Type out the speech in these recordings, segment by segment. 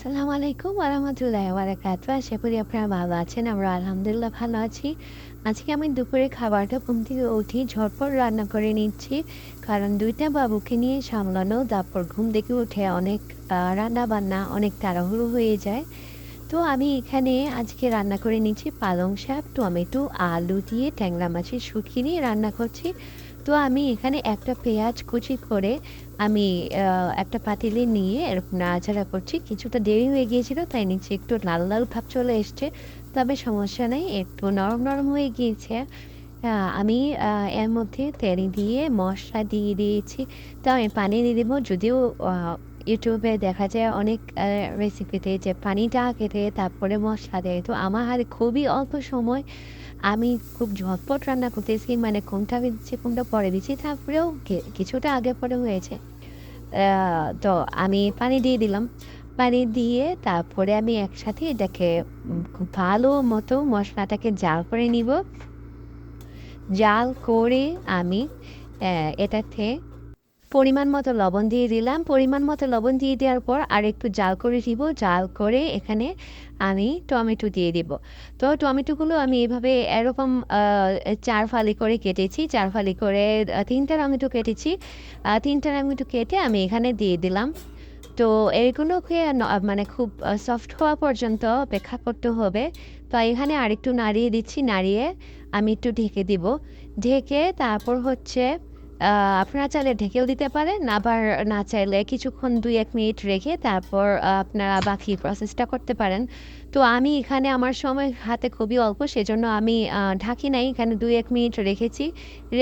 সালামু আলাইকুম ওরহমতুল্লাহ ওয়ারাকাত আশা করি আপনারা ভালো আছেন, আমরা আলহামদুলিল্লাহ ভালো আছি। আজকে আমি দুপুরে খাবারটা ঘুম থেকে উঠি ঝটপট রান্না করে নিচ্ছি। কারণ দুইটা বাবুকে নিয়ে সামলানো, তারপর ঘুম থেকে উঠে অনেক রান্না বান্না অনেক তাড়াহুড়ো হয়ে যায়। তো আমি এখানে আজকে রান্না করে নিচ্ছি পালং শাক, টমেটো, আলু দিয়ে ট্যাংরা মাছের শুটকি নিয়ে রান্না করছি। তো আমি এখানে একটা পেঁয়াজ কুচি করে আমি একটা পাতিলে নিয়ে এরকম নাড়াচাড়া করছি। কিছুটা দেরি হয়ে গিয়েছিল, তাই নিচে একটু লাল লাল ভাব চলে এসছে। তবে সমস্যা নেই, একটু নরম নরম হয়ে গিয়েছে। আমি এর মধ্যে তেল দিয়ে মশলা দিয়ে দিয়েছি। তো আমি পানি দিয়ে দেবো, যদিও ইউটিউবে দেখা যায় অনেক রেসিপিতে যে পানিটা কেটে তারপরে মশলা দেয়। তো আমার হাতে খুবই অল্প সময়, আমি খুব ঝটপট রান্না করতেছি মানে কোনটা দিচ্ছি, কোনটা পরে দিচ্ছি, তারপরেও কিছুটা আগে পরে হয়েছে। তো আমি পানি দিয়ে দিলাম। পানি দিয়ে তারপরে আমি একসাথে এটাকে খুব ভালো মতো মশলাটাকে জাল করে নিব। জাল করে আমি এটাতে পরিমাণ মতো লবণ দিয়ে দিলাম। পরিমাণ মতো লবণ দিয়ে দেওয়ার পর আর একটু জাল করে দিব। জাল করে এখানে আমি টমেটো দিয়ে দিব। তো টমেটোগুলো আমি এভাবে এরকম চার ফালি করে কেটেছি। চার ফালি করে তিনটা টমেটো কেটেছি। তিনটা টমেটো কেটে আমি এখানে দিয়ে দিলাম। তো এইগুলোকে মানে খুব সফট হওয়া পর্যন্ত অপেক্ষা করতে হবে। তো এখানে আরেকটু নাড়িয়ে দিচ্ছি। নাড়িয়ে আমি একটু ঢেকে দিব। ঢেকে তারপর হচ্ছে আপনারা চাইলে ঢেকেও দিতে পারেন, আবার না চাইলে কিছুক্ষণ দুই এক মিনিট রেখে তারপর আপনারা বাকি প্রসেসটা করতে পারেন। তো আমি এখানে আমার সময় হাতে খুবই অল্প, সেজন্য আমি ঢাকি নাই, এখানে দুই এক মিনিট রেখেছি।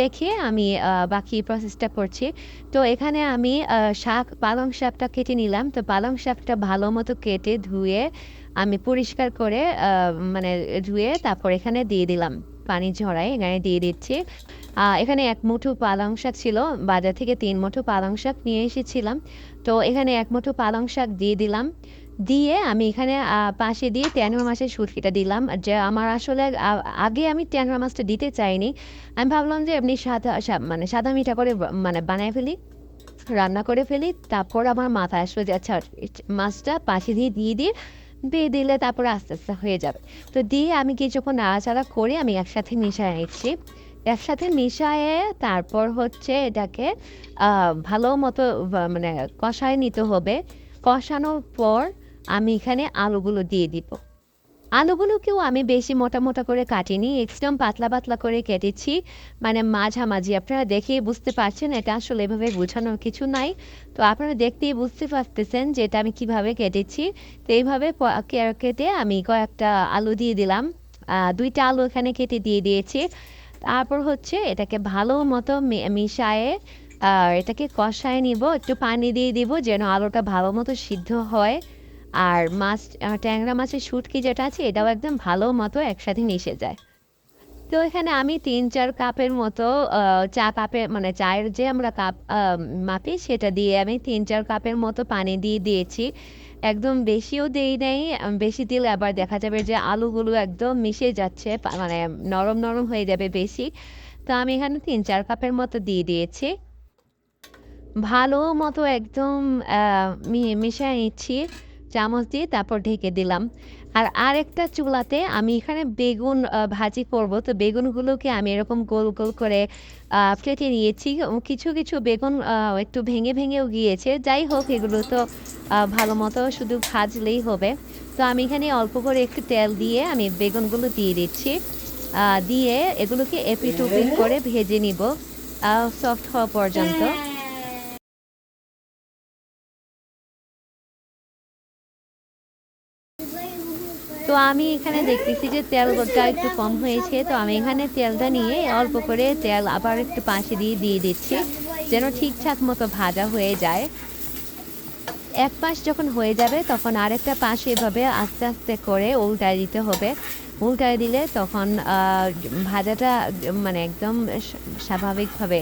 রেখে আমি বাকি প্রসেসটা করছি। তো এখানে আমি শাক, পালং শাকটা কেটে নিলাম। তো পালং শাকটা ভালো মতো কেটে ধুয়ে আমি পরিষ্কার করে মানে ধুয়ে তারপর এখানে দিয়ে দিলাম। পানি ঝরাই এখানে দিয়ে দিচ্ছি। এখানে এক মুঠো পালং শাক ছিল, বাজার থেকে তিন মুঠো পালং শাক নিয়ে এসেছিলাম। তো এখানে এক মুঠো পালং শাক দিয়ে দিলাম। দিয়ে আমি এখানে পাশে দিয়ে ট্যাংরা মাছের শুটকিটা দিলাম। যে আমার আসলে আগে আমি ট্যাংরা মাছটা দিতে চাইনি। আমি ভাবলাম যে এমনি সাদা মানে সাদা মিঠা করে মানে বানায় ফেলি, রান্না করে ফেলি। তারপর আমার মাথায় আসলো যে আচ্ছা মাছটা পাশে দিয়ে দিয়ে দিয়ে দিয়ে দিলে তারপর আস্তে আস্তে হয়ে যাবে। তো দিয়ে আমি কিছুক্ষণ নাড়াচাড়া করে আমি একসাথে মিশিয়ে নিচ্ছি। একসাথে মিশায়ে তারপর হচ্ছে এটাকে ভালো মতো মানে কষায় নিতে হবে। কষানোর পর আমি এখানে আলুগুলো দিয়ে দিব। আলুগুলোকেও আমি বেশি মোটা মোটা করে কাটিনি, একদম পাতলা পাতলা করে কেটেছি। মানে মাঝামাঝি, আপনারা দেখেই বুঝতে পারছেন, এটা আসলে এভাবে বোঝানোর কিছু নাই। তো আপনারা দেখতেই বুঝতে পারতেছেন যে এটা আমি কীভাবে কেটেছি। তো এইভাবে কেটে আমি কয়েকটা আলু দিয়ে দিলাম। দুইটা আলু এখানে কেটে দিয়ে দিয়েছি। তারপর হচ্ছে এটাকে ভালো মতো মিশায়ে এটাকে কষায় নিব। একটু পানি দিয়ে দিব যেন আলুটা ভালো মতো সিদ্ধ হয়। আর মাছ ট্যাংরা মাছের শুটকি যেটা আছে, এটাও একদম ভালো মতো একসাথে মিশে যায়। তো এখানে আমি তিন, চার কাপের মতো চা কাপের মানে চায়ের যে আমরা কাপ মাপি সেটা দিয়ে আমি তিন, চার কাপের মতো পানি দিয়ে দিয়েছি। একদম বেশিও দেই নাই বেশি দিলে আবার দেখা যাবে যে আলুগুলো একদম মিশে যাচ্ছে মানে নরম নরম হয়ে যাবে বেশি। তো আমি এখানে তিন চার কাপের মতো দিয়ে দিয়েছি। ভালো মতো একদম মিশিয়ে নিচ্ছি। চামচ দিয়ে তারপর ঢেকে দিলাম। আর আরেকটা চুলাতে আমি এখানে বেগুন ভাজি করব। তো বেগুনগুলোকে আমি এরকম গোল গোল করে কেটে নিয়েছি। কিছু কিছু বেগুন একটু ভেঙে ভেঙেও গিয়েছে। যাই হোক এগুলো তো ভালো মতো শুধু ভাজলেই হবে। তো আমি এখানে অল্প করে একটু তেল দিয়ে আমি বেগুনগুলো দিয়ে দিচ্ছি। দিয়ে এগুলোকে এপিট ওপিট করে ভেজে নিব সফট হওয়া পর্যন্ত। তো আমি এখানে দেখতেছি যে তেলটা একটু কম হয়েছে। তো আমি এখানে তেলটা নিয়ে অল্প করে তেল আবার একটু পাশে দিয়ে দিয়ে দিচ্ছি, যেন ঠিকঠাক মতো ভাজা হয়ে যায়। এক পাশ যখন হয়ে যাবে, তখন আরেকটা পাশ এভাবে আস্তে আস্তে করে উল্টায় দিতে হবে। উল্টায় দিলে তখন ভাজাটা মানে একদম স্বাভাবিকভাবে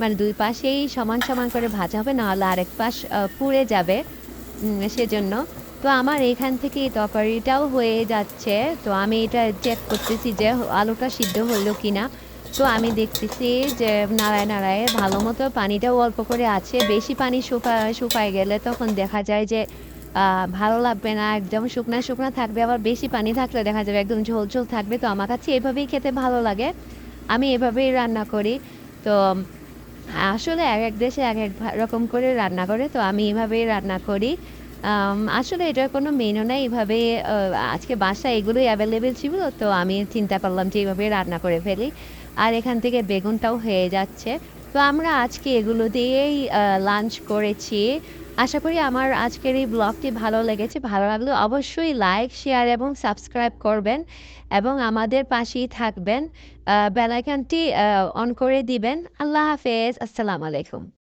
মানে দুই পাশেই সমান সমান করে ভাজা হবে, নাহলে আরেক পাশ পুড়ে যাবে। সেজন্য তো আমার এখান থেকে তরকারিটাও হয়ে যাচ্ছে। তো আমি এটা চেক করতেছি যে আলুটা সিদ্ধ হলো কি না তো আমি দেখতেছি যে নাড়ায় নাড়ায় ভালো মতো পানিটাও অল্প করে আছে। বেশি পানি শুকা, শুকায় গেলে তখন দেখা যায় যে ভালো লাগবে না, একদম শুকনা শুকনা থাকবে। আবার বেশি পানি থাকলে দেখা যাবে একদম ঝোল ঝোল থাকবে। তো আমার কাছে এভাবেই খেতে ভালো লাগে। আমি এভাবেই রান্না করি। তো, আসলে এক এক দেশে এক এক রকম করে রান্না করে। তো আমি এভাবেই রান্না করি। আসলে এটার কোনো মেনু নেই। এভাবে আজকে বাসায় এগুলোই অ্যাভেলেবেল ছিল, তো আমি চিন্তা করলাম যে এইভাবে রান্না করে ফেলি। আর এখান থেকে বেগুনটাও হয়ে যাচ্ছে। তো আমরা আজকে এগুলো দিয়েই লাঞ্চ করেছি। আশা করি আমার আজকের এই ব্লগটি ভালো লেগেছে। ভালো লাগলে অবশ্যই লাইক শেয়ার এবং সাবস্ক্রাইব করবেন এবং আমাদের পাশেই থাকবেন। বেলাইকানটি অন করে দিবেন। আল্লাহ হাফেজ। আসসালামু আলাইকুম।